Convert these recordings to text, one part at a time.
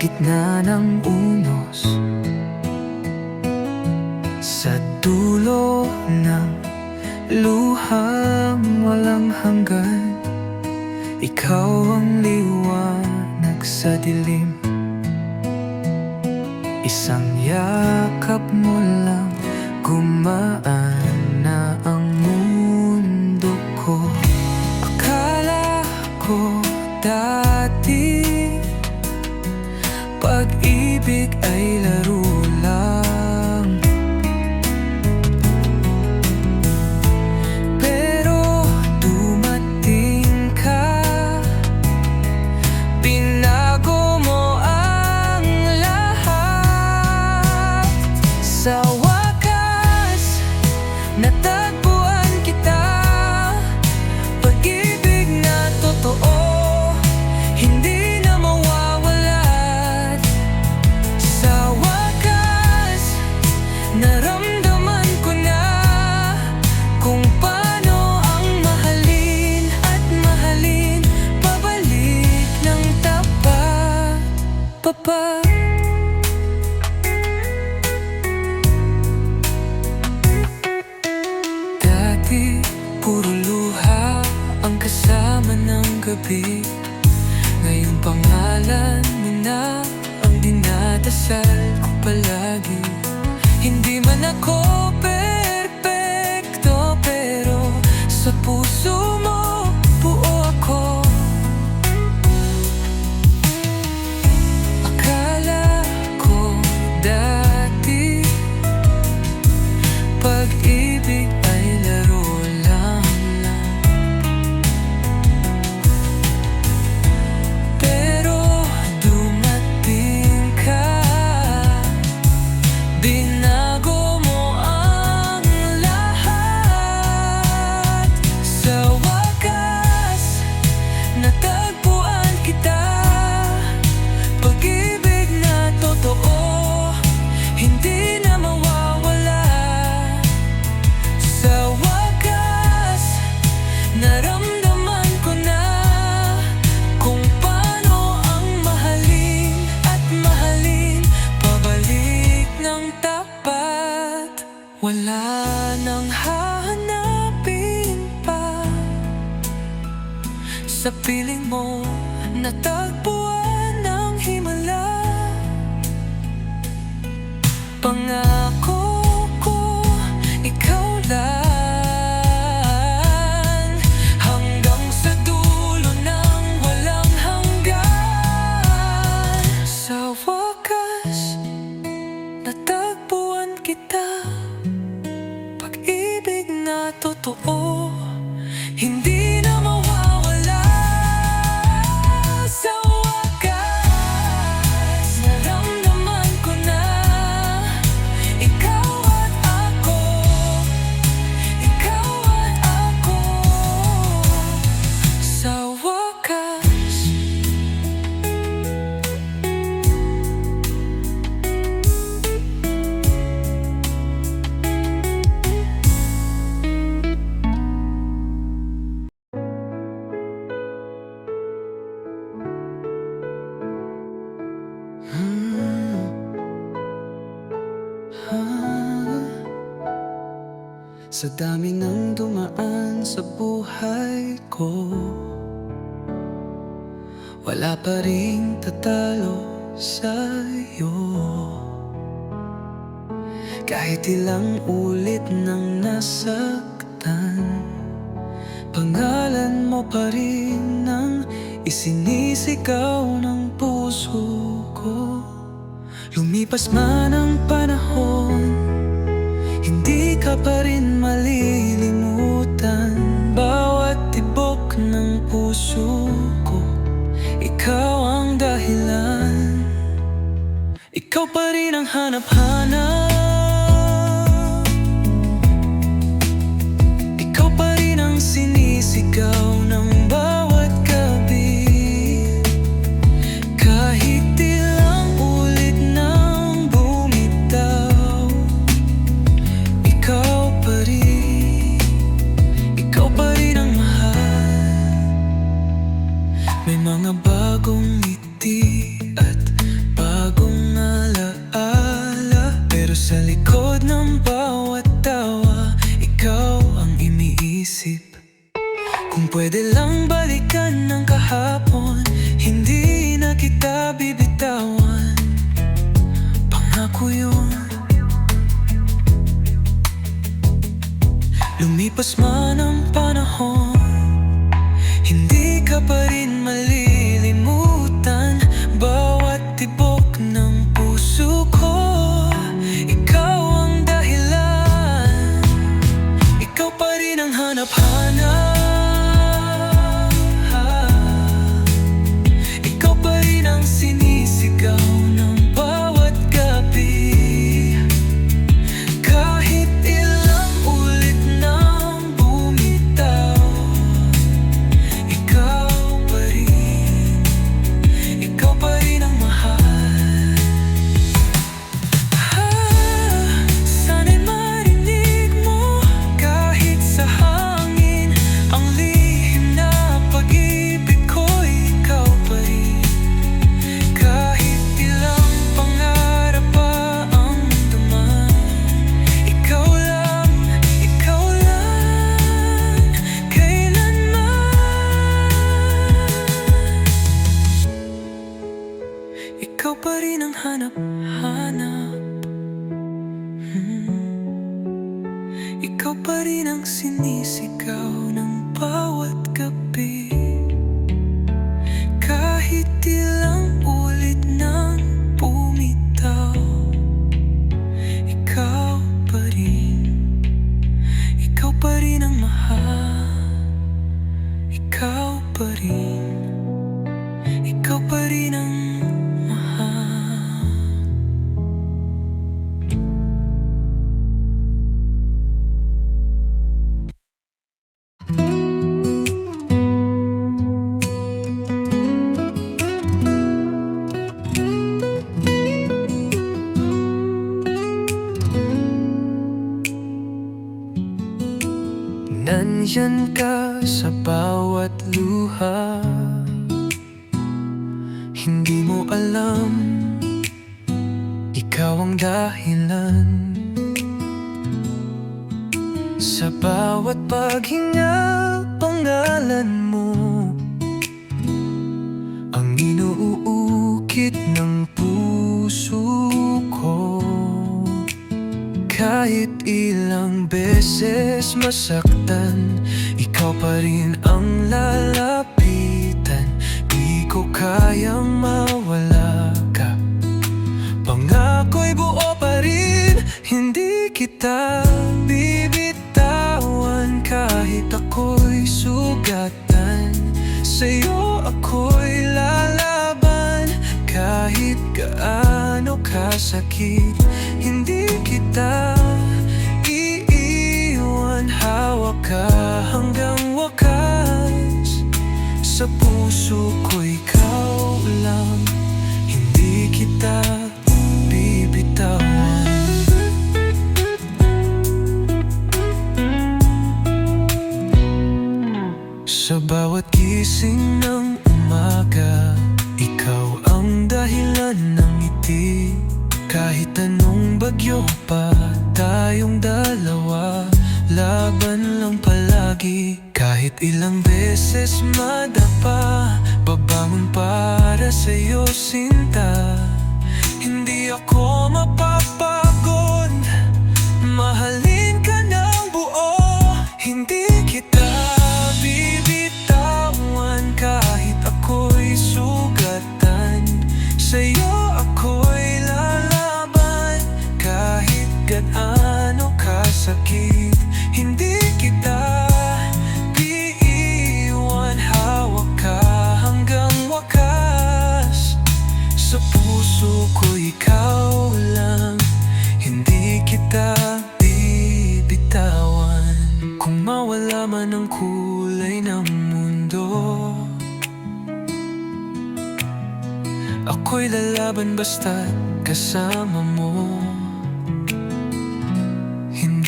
gitna ng unos. Sa dulo ng luhang walang hanggan Ikaw ang liwanag sa dilim. Isang yakap mo lang Gumaan puro luha ang kasama ng gabi. Ngayon pangalan mo na ang dinadasal ko palagi. Hindi man ako perpekto pero sa puso mo natagpuan kita. Pag-ibig na totoo. Hindi na Sa dami ng dumaan sa buhay ko Wala pa rin tatalo sa'yo. Kahit ilang ulit nang nasaktan Pangalan mo pa rin ang isinisigaw ng puso ko. Lumipas man ang panahon ka pa rin malilimutan. Bawat tibok ng puso ko Ikaw ang dahilan. Ikaw pa rin ang hanap-hanap. Ikaw pa rin ang sinisigaw Lipas man ang Ikaw pa rin ang hanap-hanap hmm. Ikaw pa rin ang sinisigaw ng bawat gabi Sa bawat paghinga, pangalan mo. Ang inuukit ng puso ko. Kahit ilang beses masaktan Ikaw pa rin ang lalapitan. Di ko kayang mawala. Kahit ako'y sugatan Sa'yo ako'y lalaban. Kahit gaano kasakit Hindi kita iiwan. Hawak ka hanggang wakas. Sa puso ko ikaw lang. Hindi kita dalawa Laban lang palagi. Kahit ilang beses madapa Babangon para sa'yo sinta. Hindi ako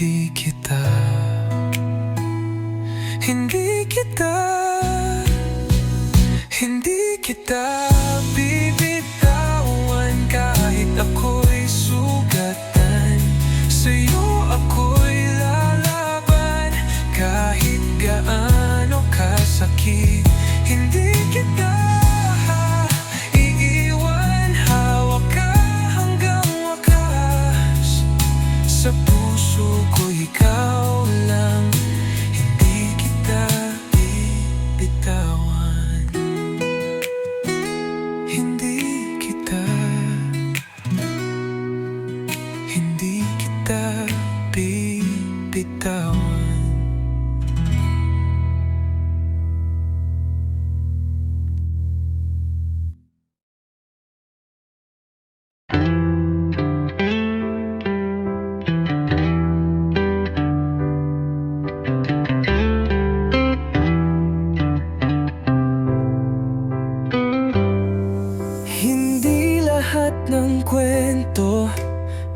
hindi kita. Hindi kita. Hindi kita. Lahat ng kwento.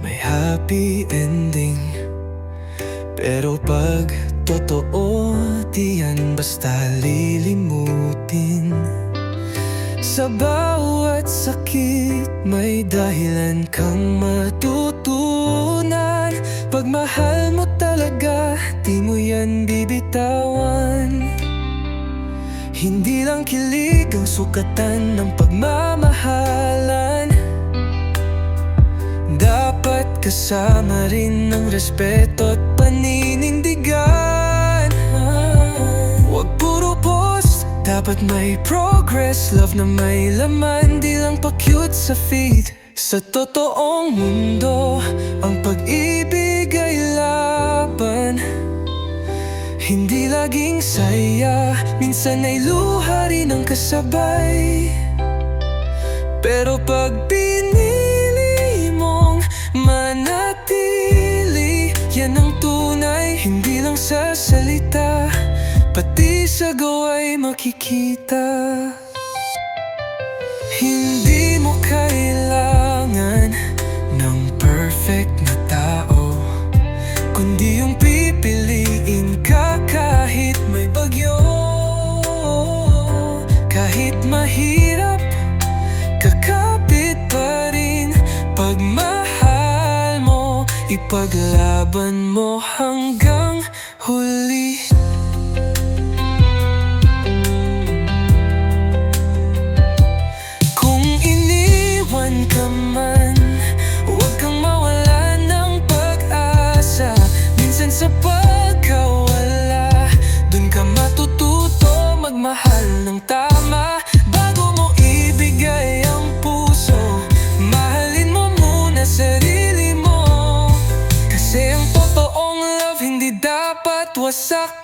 May happy ending. Pero pag totoo, di yan basta lilimutin. Sa bawat sakit, may dahilan kang matutunan. Pagmahal mo talaga, di mo yan bibitawan. Hindi lang kilig ang sukatan ng pagmamahalan kasama rin ng respeto at paninindigan. Huwag puro post, dapat may progress. Love na may laman, di lang pa-cute sa feed. Sa totoong mundo, ang pag-ibig ay laban. Hindi laging saya Minsan ay luha rin ang kasabay. Pero pag pinili tunay Hindi lang sa salita Pati sa gawa'y makikita. Hindi mo, ipaglaban mo hanggang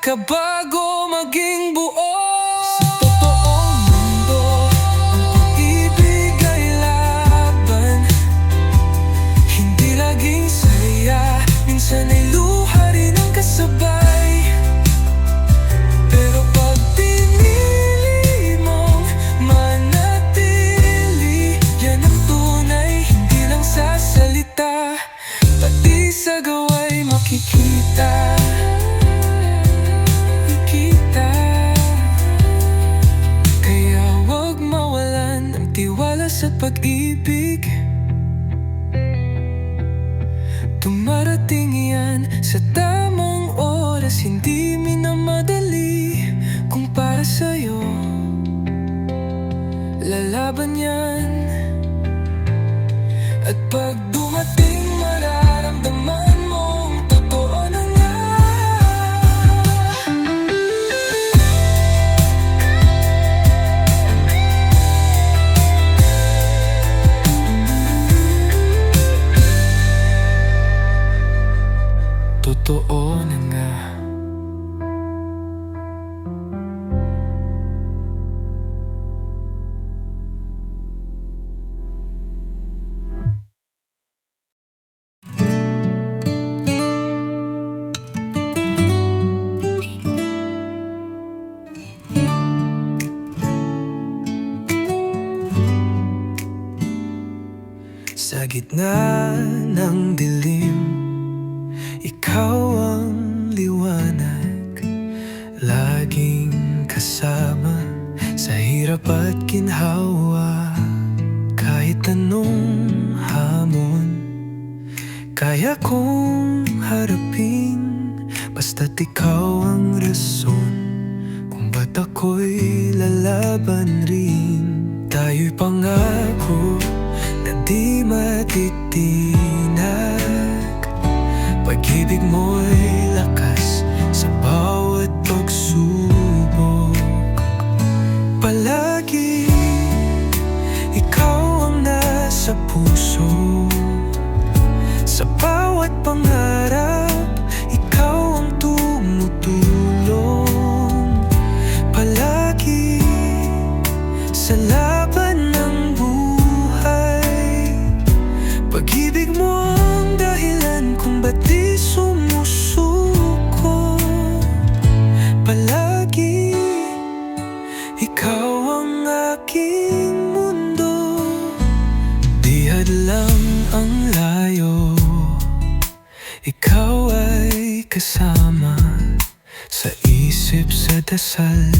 like a bug. Dumarating yan sa tamang oras Hindi minamadali kung para sa'yo. Lalaban yan. At pag na nga. Sa gitna ng magkasama Sa hirap at ginhawa. Kahit anong hamon Kaya kong harapin Basta't ikaw ang rason Kung ba't ako'y lalaban rin. Tayo'y pangako na di matitinag Pag-ibig mo'y sa puso. Sa bawat pangarap Ikaw ay kasama Sa isip, sa dasal.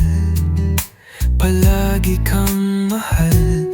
Palagi kang mahal.